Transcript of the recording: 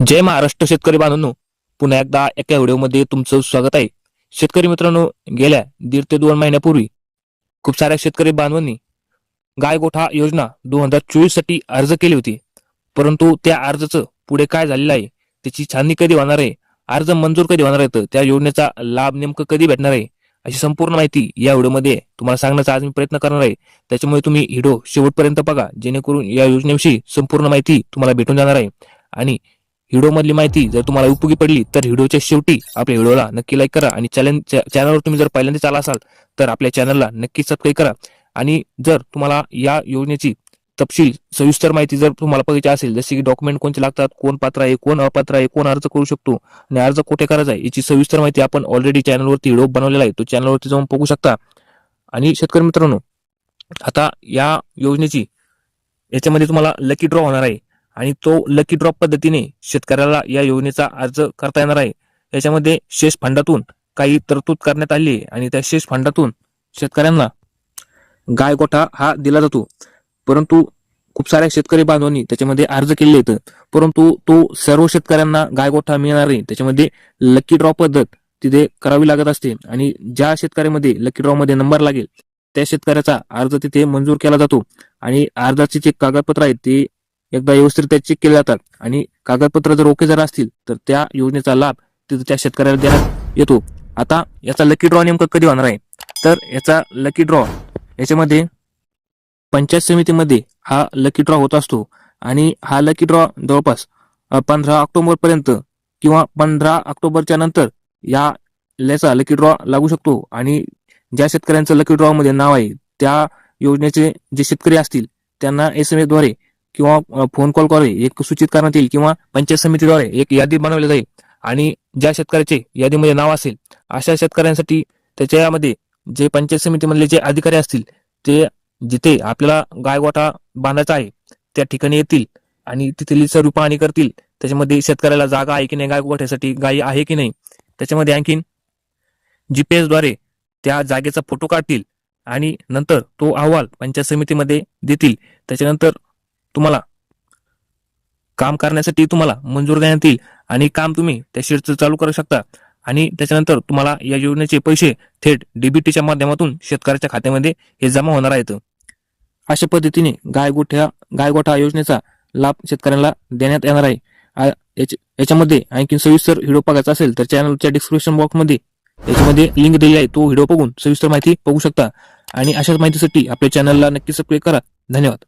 जय महाराष्ट्र शेतकरी बांधवांनो. पुन्हा एकदा एका व्हिडिओमध्ये तुमचं स्वागत आहे. शेतकरी मित्रांनो गेल्या दीड ते दोन महिन्यापूर्वी खूप साऱ्या शेतकरी बांधवांनी गाय गोठा योजना दोन हजार चोवीससाठी अर्ज केली होती. परंतु त्या अर्जाचं पुढे काय झालेलं आहे त्याची छाननी कधी होणार आहे अर्ज मंजूर कधी होणार आहे तर त्या योजनेचा लाभ नेमकं कधी भेटणार आहे अशी संपूर्ण माहिती या व्हिडिओमध्ये तुम्हाला सांगण्याचा आज मी प्रयत्न करणार आहे. त्याच्यामुळे तुम्ही व्हिडिओ शेवटपर्यंत बघा जेणेकरून या योजनेविषयी संपूर्ण माहिती तुम्हाला भेटून जाणार आहे. आणि व्हिडिओमधली माहिती जर तुम्हाला उपयोगी पडली तर व्हिडिओच्या शेवटी आपल्या व्हिडिओला नक्की लाईक करा आणि चॅनल चॅनलवर तुम्ही जर पहिल्यांदा आला असाल तर आपल्या चॅनलला नक्की सबस्क्राईब करा. आणि जर तुम्हाला या योजनेची तपशील सविस्तर माहिती जर तुम्हाला पाहिजे असेल जसे की डॉक्युमेंट कोणते लागतात कोण पात्र आहे कोण अपात्र आहे कोण अर्ज करू शकतो आणि अर्ज कुठे करायचा आहे याची सविस्तर माहिती आपण ऑलरेडी चॅनलवरती व्हिडिओ बनवलेला आहे तो चॅनलवरती जाऊन बघू शकता. आणि शेतकरी मित्रांनो आता या योजनेची याच्यामध्ये तुम्हाला लकी ड्रॉ होणार आहे. आणि तो लकी ड्रॉप पद्धतीने शेतकऱ्याला या योजनेचा अर्ज करता येणार आहे. याच्यामध्ये शेष फंडातून काही तरतूद करण्यात आली आहे आणि त्या शेष फंडातून शेतकऱ्यांना गाय गोठा हा दिला जातो. परंतु खूप साऱ्या शेतकरी बांधवांनी त्याच्यामध्ये अर्ज केले आहेत. परंतु तो सर्व शेतकऱ्यांना गायगोठा मिळणार नाही. त्याच्यामध्ये लकी ड्रॉ पद्धत तिथे करावी लागत असते आणि ज्या शेतकऱ्यामध्ये लकी ड्रॉ मध्ये नंबर लागेल त्या शेतकऱ्याचा अर्ज तिथे मंजूर केला जातो. आणि अर्जाचे जे कागदपत्र आहेत ते एकदा व्यवस्थित चेक केले जातात. आणि कागदपत्र जर ओके जर असतील तर त्या योजनेचा लाभ तिथं त्या शेतकऱ्याला देण्यात येतो. आता याचा लकी ड्रॉ नेमकं कधी होणार आहे? तर याचा लकी ड्रॉ याच्यामध्ये पंचायत समितीमध्ये हा लकी ड्रॉ होत असतो. आणि हा लकी ड्रॉ जवळपास पंधरा ऑक्टोबर पर्यंत किंवा पंधरा ऑक्टोबरच्या नंतर या याचा लकी ड्रॉ लागू शकतो. आणि ज्या शेतकऱ्यांचं लकी ड्रॉ मध्ये नाव आहे त्या योजनेचे जे शेतकरी असतील त्यांना एस एम एसद्वारे किंवा फोन कॉलद्वारे एक सूचित करण्यात येईल किंवा पंचायत समितीद्वारे एक यादी बनवली जाईल. आणि ज्या शेतकऱ्याचे यादीमध्ये नाव असेल अशा शेतकऱ्यांसाठी त्याच्यामध्ये जे पंचायत समितीमधले जे अधिकारी असतील ते जिथे आपल्याला गायगोठा बांधायचा आहे त्या ठिकाणी येतील आणि तिथली सर्व पाहणी करतील. त्याच्यामध्ये शेतकऱ्याला जागा आहे की नाही गायगोठ्यासाठी गायी आहे की नाही त्याच्यामध्ये आणखीन जीपीएस एसद्वारे त्या जागेचा फोटो काढतील आणि नंतर तो अहवाल पंचायत समितीमध्ये देतील. त्याच्यानंतर तुम्हाला. काम करण्यासाठी तुम्हाला मंजूर देण्यात येईल आणि काम तुम्ही त्या शेअरचं चालू करू शकता. आणि त्याच्यानंतर तुम्हाला या योजनेचे पैसे थेट डीबीटीच्या माध्यमातून शेतकऱ्याच्या खात्यामध्ये हे जमा होणार आहेत. अशा पद्धतीने गायगोठ्या गायगोठा योजनेचा लाभ शेतकऱ्यांना देण्यात येणार आहे. याच्यामध्ये आणखी सविस्तर व्हिडिओ बघायचा असेल तर चॅनलच्या डिस्क्रिप्शन बॉक्समध्ये याच्यामध्ये लिंक दिली आहे. तो व्हिडिओ बघून सविस्तर माहिती बघू शकता. आणि अशाच माहितीसाठी आपल्या चॅनलला नक्की सबस्क्राईब करा. धन्यवाद.